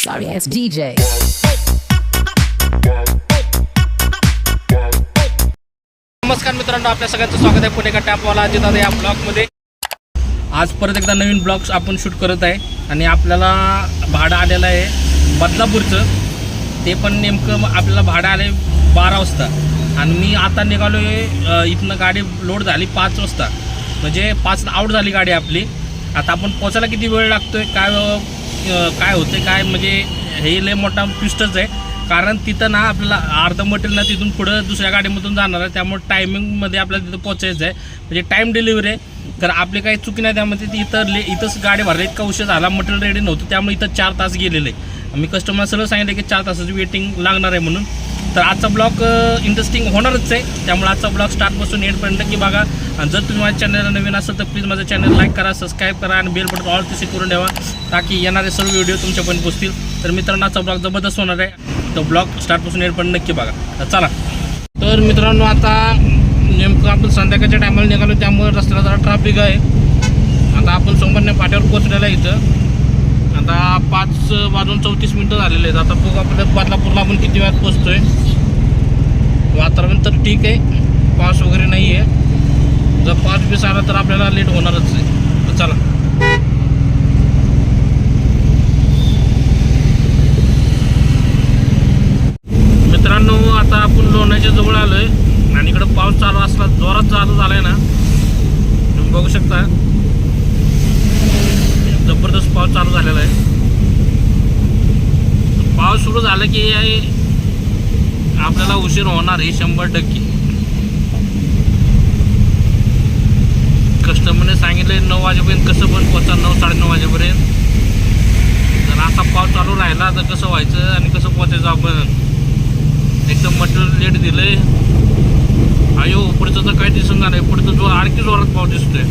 Sorry ass DJ. नमस्कार मित्रांनो आपल्या सगळ्यांचं स्वागत आहे पुणे टॅपवाला अजित या ब्लॉगमध्ये आज परत एकदा नवीन ब्लॉग्स आपण शूट करत आहे आणि आपल्याला भाडं आलेलं आहे बदलापूरचं. ते पण नेमकं आपल्याला भाडं आलं आहे बारा वाजता. आणि मी आता निघालो आहे इथनं गाडी लोड झाली पाच वाजता. म्हणजे पाच आऊट झाली गाडी आपली. आता आपण पोचायला किती वेळ लागतो आहे काय काय होते काय म्हणजे हे लय मोठा ट्विस्टच आहे. कारण तिथं ना आपल्याला अर्धं मटेरियल ना तिथून पुढं दुसऱ्या गाडीमधून जाणार आहे त्यामुळे टायमिंगमध्ये आपल्याला तिथं पोचायचं आहे. म्हणजे टाईम डिलिव्हरी आहे. तर आपली काही चुकी नाही त्यामध्ये ती इथं ले इथंच गाडी भरली इतका उशीर झाला मटेरियल रेडी नव्हतं त्यामुळे इथं चार तास गेलेले. मी कस्टमर सरळ सांगितलं की चार तासाची वेटिंग लागणार आहे म्हणून. तर आजचा ब्लॉग इंटरेस्टिंग होणारच आहे. त्यामुळे आजचा ब्लॉग स्टार्टपासून एंडपर्यंत की बघा. आणि जर तुम्ही माझ्या चॅनलला नवीन असाल तर प्लीज माझं चॅनल लाईक करा सबस्क्राईब करा आणि बेल बटन ऑल तिथे करून ठेवा ताकी येणारे सर्व व्हिडिओ तुमच्यापर्यंत पोचतील. तर मित्रांनो आजचा ब्लॉग जबरदस्त होणार आहे. तो ब्लॉग स्टार्टपासून एंडपर्यंत नक्की बघा. चला. तर मित्रांनो आता नेमकं आपण संध्याकाळच्या टायमाला निघालो त्यामुळे रस्त्याला जरा ट्रॅफिक आहे. आता आपण सोमवारने पाट्यावर पोचलेला इथं. आता पाच वाजून चौतीस मिनटं झालेले आहेत. आता बघू आपल्या बदलापूरला आपण किती वेळात पोचतोय वातावरण तर ठीक आहे. पाऊस वगैरे नाही आहे जर पाऊस बीस आला तर आपल्याला लेट होणारच आहे. तर चला मित्रांनो आता आपण लोणाच्या जवळ आलोय आणि इकडं पाऊस चालू असला जोरात चालू झालाय ना तुम्ही बघू शकता जबरदस्त पाऊस चालू झालेला आहे पाऊस सुरू झाला की हे आपल्याला उशीर होणार हे शंभर टक्के. कस्टमरने सांगितले नऊ वाजेपर्यंत कसं पण पोचा नऊ साडेनऊ वाजेपर्यंत. जर असा पाऊस चालू राहिला तर कसं व्हायचं आणि कसं पोचायचं आपण? एकदम मटेरियल लेट दिलंय. अयो पुढचं तर काही दिसून नाही. पुढचं जो आणखी जोरात पाऊस दिसतोय.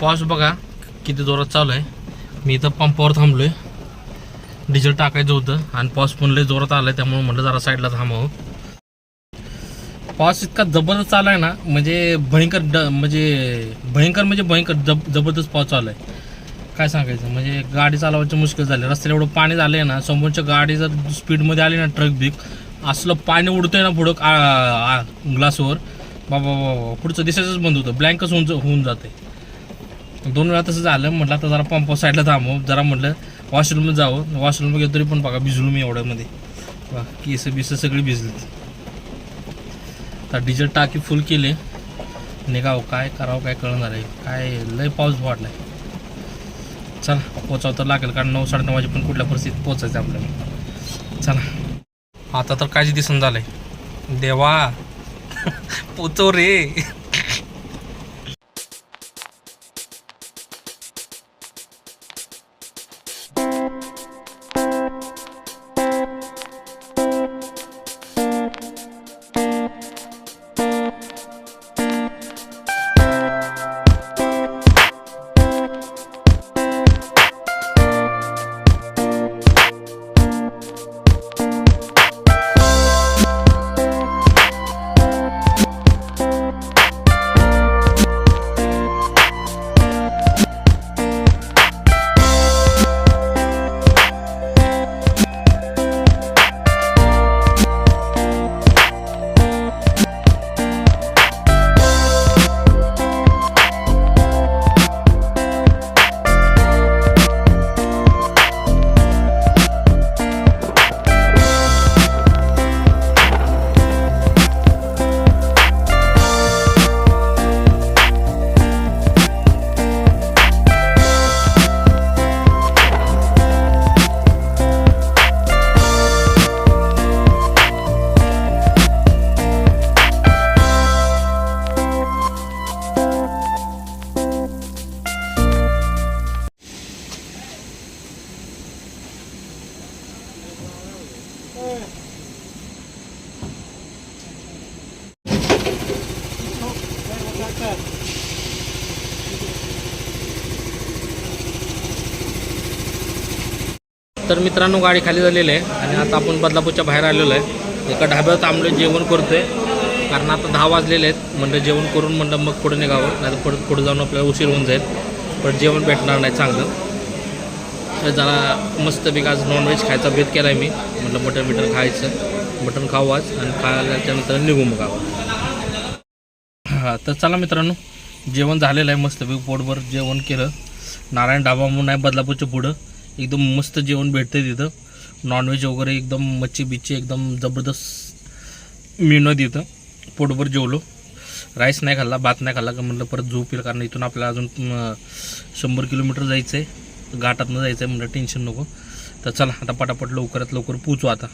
पाऊस बघा किती जोरात चालू आहे. मी इथं पंपावर थांबलो आहे डिझेल टाकायचं होतं आणि पाऊस पण लय जोरात आलाय त्यामुळे म्हटलं जरा साईडला थांबावं. पाऊस इतका जबरदस्त चालू आहे ना म्हणजे भयंकर ड म्हणजे भयंकर म्हणजे भयंकर जब जबरदस्त पाऊस चालू आहे. काय सांगायचं म्हणजे गाडी चालवायचं मुश्किल झालं रस्त्याला एवढं पाणी झालं आहे ना समोरच्या गाडी जर स्पीडमध्ये आली ना ट्रक बिक असलं पाणी उडतंय ना पुढं ग्लासवर बाबा बाबा पुढचं दिसायचंच बंद होतं. ब्लँकच होऊन होऊन जाते दोन वेळा तसं झालं म्हटलं आता जरा पंप साईडला थांबव जरा म्हटलं वॉशरूममध्ये जावं. वॉशरूम गेलो तरी पण बघा भिजलो मी एवढ्यामध्ये. वा केस बिस सगळी भिजली. आता डिझेल टाकी फुल केले. निघावं काय करावं काय कळणार आहे? काय लय पाऊस वाढलाय. चला पोचावं तर लागेल कारण नऊ साडेनऊ पण कुठल्या परिस्थितीत पोचायचं आपल्याला. चला. आता तर काहीच दिसून झालंय. देवा. पोचव रे. तर मित्रांनो गाडी खाली झालेली आहे आणि आता आपण बदलापूरच्या बाहेर आलेलो आहे. एका ढाब्यात थांबलो जेवण करतोय कारण आता दहा वाजलेले आहेत. म्हणजे जेवण करून म्हणलं मग पुढे निघावं नाही तर पुढे पुढे जाऊन आपल्याला उशीर होऊन जाईल. पण जेवण भेटणार नाही चांगलं. तर जरा मस्तपैकी आज नॉनव्हेज खायचा बेत केला आहे मी. म्हटलं मटन बिटन खायचं. मटन खाऊ आज आणि खाल्याच्यानंतर निघू मग हां तर चला मित्रांनो जेवण झालेलं आहे मस्तपैकी पोटभर जेवण केलं. नारायण ढाबा म्हणून आहे बदलापूरच्या पुढं. एकदम मस्त जेवण भेटतं तिथं. नॉनव्हेज वगैरे एकदम मच्छी बिच्छी एकदम जबरदस्त मेनू तिथं. पोटभर जेवलो. राईस नाही खाल्ला भात नाही खाल्ला का म्हटलं परत झोप येईल कारण इथून आपल्याला अजून शंभर किलोमीटर जायचं आहे घाटातनं जायचं आहे म्हटलं टेन्शन नको. तर चला आता पटापट लवकरात लवकर पोचू आता.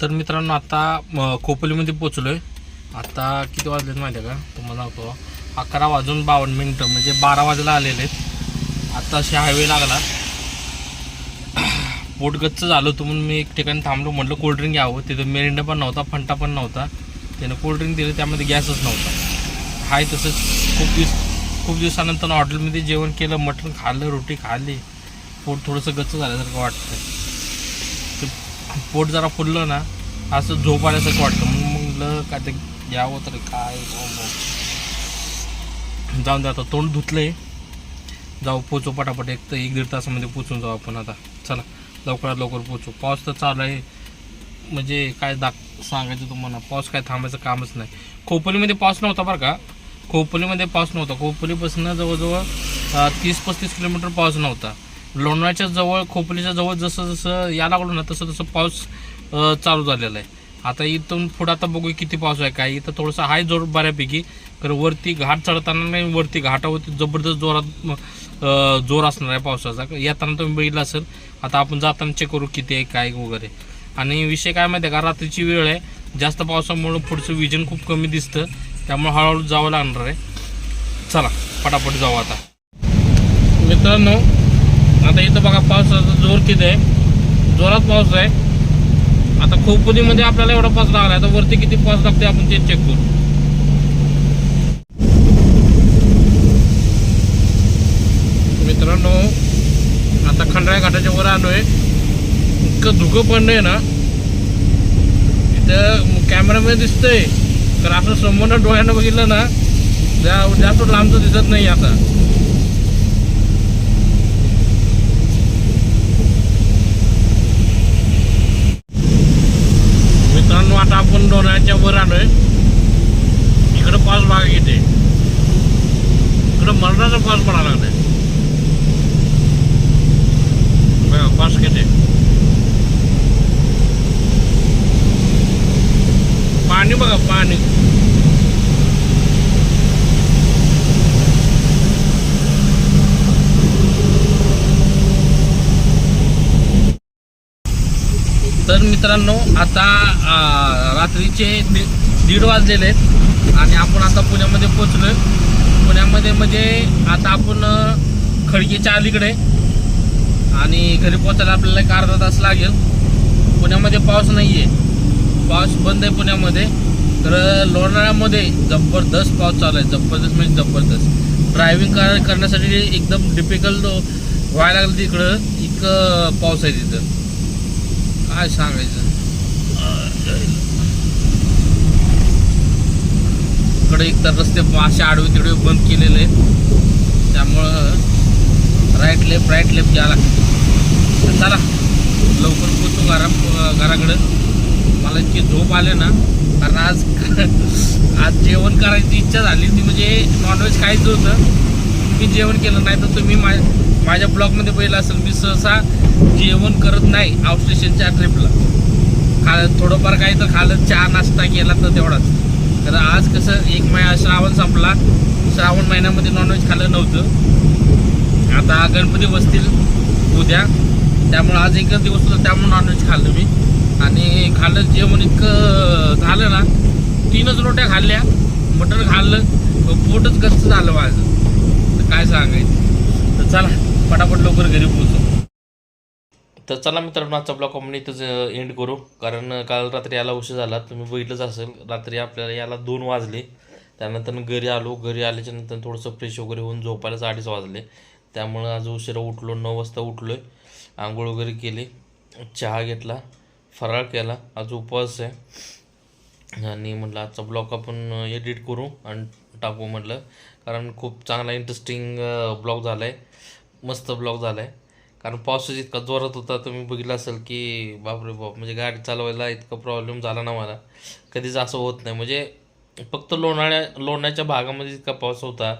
तर मित्रांनो आता म, खोपोलीमध्ये पोचलो आहे आता किती वाजलेत माहिती आहे का? तुम्हाला होतो अकरा वाजून बावन्न मिनटं म्हणजे बारा वाजेला आलेले आहेत. आता हायवे लागला पोट गच्च झालं होतं म्हणून मी एक ठिकाणी थांबलो. म्हटलं कोल्ड्रिंक घ्यावं. तिथं मेरिंडा पण नव्हता फंटा पण नव्हता. त्यानं कोल्ड्रिंक दिलं त्यामध्ये गॅसच नव्हता. हाय तसंच खूप दिवस खूप दिवसानंतर हॉटेलमध्ये जेवण केलं मटण खाल्लं रोटी खाल्ली. पोट थोडंसं गच्च झाल्यासारखं वाटतं पोट जरा फुललं ना असं झोप आल्यासारखं वाटतं. मग म्हटलं काय ते घ्यावं तर काय? हो, हो. जाऊन जातो आता. तोंड धुतलंय. जाऊ पोचू पटापट. एक तर एक दीड तासामध्ये पोचून जाऊ आपण आता. चला लवकरात लवकर पोचू. पाऊस तर चालू आहे. म्हणजे काय दाख सांगायचं तुम्हाला. पाऊस काय थांबायचं कामच नाही. खोपोलीमध्ये पाऊस नव्हता बरं का? खोपोलीमध्ये पाऊस नव्हता. खोपोलीपासून जवळजवळ तीस पस्तीस किलोमीटर पाऊस नव्हता. लोणाच्या जवळ खोपलीच्या जवळ जसं जसं या लागलो ना तसं तसं पाऊस चालू झालेला आहे. आता इथून पुढं आता बघू किती पाऊस आहे काय? इथं थोडंसं हाय जोर बऱ्यापैकी तर वरती घाट चढताना नाही वरती घाटावरती जबरदस्त जोरात जोर असणार आहे पावसाचा. येताना तुम्ही बघितलं असेल आता आपण जाताना चेक करू किती आहे काय वगैरे. आणि विषय काय माहिती आहे का रात्रीची वेळ आहे जास्त पावसामुळं पुढचं विजन खूप कमी दिसतं त्यामुळे हळूहळू जावं लागणार आहे. चला पटापट जाऊ आता. मित्रांनो आता इथं बघा पावसाचा जोर किती आहे. जोरात पाऊस आहे. आता खोपोलीमध्ये आपल्याला एवढा पाऊस लागला आता वरती किती पाऊस लागते आपण ते चेक करू. मित्रांनो आता खंडाळ्या घाटाच्या वर आलोय. इतकं धुकं पडलंय ना. इथं कॅमेरामध्ये दिसतंय. तर असं समोर डोळ्यानं बघितलं ना जा- जास्त लांबचं दिसत नाही आता मित्रांनो आता वर आलोय. इकडं पाऊस भाग येते. इकडं मरणाचा पाऊस पडायला लागलाय. बघा पाऊस किती? पाणी बघा पाणी. तर मित्रांनो आता रात्रीचे दीड वाजलेले आहेत आणि आपण आता पुण्यामध्ये पोचलोय पुण्यामध्ये म्हणजे आता आपण खडकीच्या अलीकडे आणि घरी पोचायला आपल्याला एक अर्धा तास लागेल. पुण्यामध्ये पाऊस नाही आहे पाऊस बंद आहे पुण्यामध्ये. तर लोणाऱ्यामध्ये जबरदस्त पाऊस चालू आहे. जबरदस्त म्हणजे जबरदस्त. ड्रायव्हिंग कर करण्यासाठी एकदम डिफिकल्ट व्हायला लागलं तिकडं. इतकं पाऊस आहे तिथं. काय सांगायचं? इकडे एकतर रस्ते असे आडवे तिडवे बंद केलेले आहेत. त्यामुळं राईट लेफ्ट राईट लेफ्ट घ्यायला लागतं. चला लवकर पोचू घरा घराकडं. मला इतकी झोप आले ना कारण आज आज जेवण करायची इच्छा झाली ती म्हणजे नॉनव्हेज खायचं होतं. मी जेवण केलं नाही तर तुम्ही मा माझ्या ब्लॉगमध्ये पहिलं असेल मी सहसा जेवण करत नाही आउटस्टेशनच्या ट्रिपला खा थोडंफार काही तर खालं चहा नाश्ता केला तर तेवढाच. तर आज कसं एक महिना श्रावण संपला. श्रावण महिन्यामध्ये नॉनव्हेज खाल्लं नव्हतं. आता गणपती बसतील उद्या. त्यामुळं आज एकच दिवस होता त्यामुळे नॉनव्हेज खाल्लं मी. आणि खाल्लं जेवण इतकं झालं ना तीनच रोट्या खाल्ल्या मटण खाल्लं पोटच गच्च झालं माझं. तर काय सांगायचं? तर चला. पटापट लवकर घरी पोहोचू. तर चला मित्रांनो आजचा ब्लॉग आपण इथंच एंड करू. कारण काल रात्री याला उशीर झाला तुम्ही बघितलंच असेल रात्री आपल्याला याला दोन वाजले. त्यानंतर घरी आलो. घरी आल्याच्यानंतर थोडंसं फ्रेश वगैरे होऊन झोपायलाच अडीच वाजले. त्यामुळं आज उशिरा उठलो नऊ वाजता उठलो आहे आंघोळ वगैरे केली. चहा घेतला. फराळ केला. आज उपवास आहे. आणि म्हटलं आजचा ब्लॉग आपण एडिट करू आणि टाकू म्हटलं. कारण खूप चांगला इंटरेस्टिंग ब्लॉग झाला आहे मस्त ब्लॉग झाला आहे कारण पाऊसच इतका जोरात होता तुम्ही बघितलं असेल की बापरे बाप म्हणजे गाडी चालवायला इतका प्रॉब्लेम झाला ना मला. कधीच असं होत नाही. म्हणजे फक्त लोणाळ्या लोणाच्या भागामध्ये इतका पाऊस होता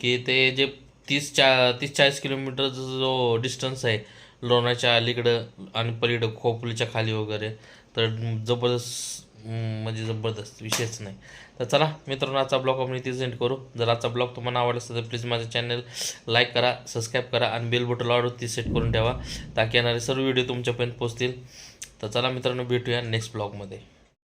की ते जे तीस चा तीस चाळीस किलोमीटरचा जो डिस्टन्स आहे लोणाच्या अलीकडं आणि पलीकडं खोपलीच्या खाली वगैरे तर जबरदस्त म्हणजे जबरदस्त विषयच नाही. तर चला मित्रांनो आजचा ब्लॉग आपण इथे सेंड करू. जर आजचा ब्लॉग तुम्हाला आवडला असेल तर प्लीज माझं चॅनल लाईक करा सबस्क्राईब करा आणि बेल बटन ऑर्डर ती सेट करून ठेवा. ताकी येणारे सर्व व्हिडिओ तुमच्यापर्यंत पोहोचतील. तर चला मित्रांनो भेटूया नेक्स्ट ब्लॉगमध्ये